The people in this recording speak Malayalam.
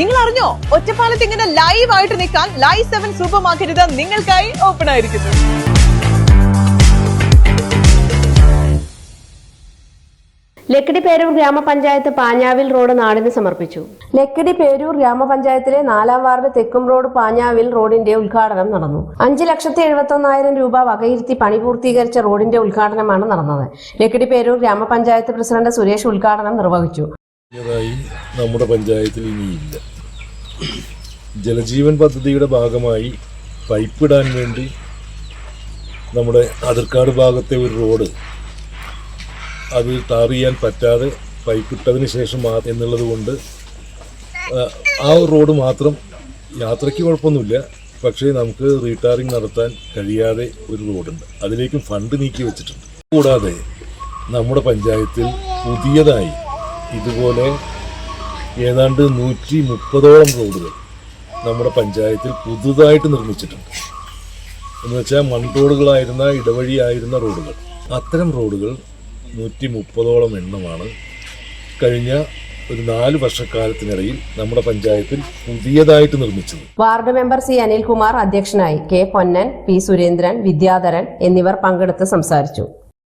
നിങ്ങൾ അറിഞ്ഞോ ഒറ്റപ്പാലത്ത് ഇങ്ങനെ ലൈവ് ആയിട്ട് നിൽക്കാൻ ലൈവ് സെവൻ സൂപ്പർ മാർക്കറ്റ് നിങ്ങൾക്കായി ഓപ്പൺ ആയിരിക്കുന്നു. ലക്കിടി പേരൂർ ഗ്രാമപഞ്ചായത്ത് പാഞ്ഞാവിൽ റോഡ് നാടിന് സമർപ്പിച്ചു. ലക്കിടി പേരൂർ ഗ്രാമപഞ്ചായത്തിലെ നാലാം വാർഡ് തെക്കും റോഡ് പാഞ്ഞാവിൽ റോഡിന്റെ ഉദ്ഘാടനം നടന്നു. അഞ്ച് ലക്ഷത്തി എഴുപത്തി ഒന്നായിരം രൂപ വകയിരുത്തി പണി പൂർത്തീകരിച്ച റോഡിന്റെ ഉദ്ഘാടനമാണ് നടന്നത്. ലക്കിടി പേരൂർ ഗ്രാമപഞ്ചായത്ത് പ്രസിഡന്റ് സുരേഷ് ഉദ്ഘാടനം നിർവഹിച്ചു. ായി നമ്മുടെ പഞ്ചായത്തിൽ ഇനിയില്ല. ജലജീവൻ പദ്ധതിയുടെ ഭാഗമായി പൈപ്പിടാൻ വേണ്ടി നമ്മുടെ അതിർക്കാട് ഭാഗത്തെ ഒരു റോഡ് അത് ടാർ ചെയ്യാൻ പറ്റാതെ പൈപ്പിട്ടതിന് ശേഷം എന്നുള്ളത് കൊണ്ട് ആ റോഡ് മാത്രം യാത്രയ്ക്ക് കുഴപ്പമൊന്നുമില്ല. പക്ഷേ നമുക്ക് റീടാറിങ് നടത്താൻ കഴിയാതെ ഒരു റോഡുണ്ട്. അതിലേക്കും ഫണ്ട് നീക്കി വെച്ചിട്ടുണ്ട്. കൂടാതെ നമ്മുടെ പഞ്ചായത്തിൽ പുതിയതായി ഇതുപോലെ ഏതാണ്ട് നൂറ്റി മുപ്പതോളം റോഡുകൾ നമ്മുടെ പഞ്ചായത്തിൽ പുതുതായിട്ട് നിർമ്മിച്ചിട്ടുണ്ട്. എന്ന് വെച്ചാൽ മൺ റോഡുകളായിരുന്ന ഇടവഴിയായിരുന്ന റോഡുകൾ. അത്തരം റോഡുകൾ നൂറ്റി മുപ്പതോളം എണ്ണമാണ്. കഴിഞ്ഞ ഒരു നാല് വർഷക്കാലത്തിനിടയിൽ നമ്മുടെ പഞ്ചായത്തിൽ പുതിയതായിട്ട് നിർമ്മിച്ചത്. വാർഡ് മെമ്പർ സി അനിൽകുമാർ അധ്യക്ഷനായി കെ പൊന്നൻ പി സുരേന്ദ്രൻ വിദ്യാധരൻ എന്നിവർ പങ്കെടുത്ത് സംസാരിച്ചു.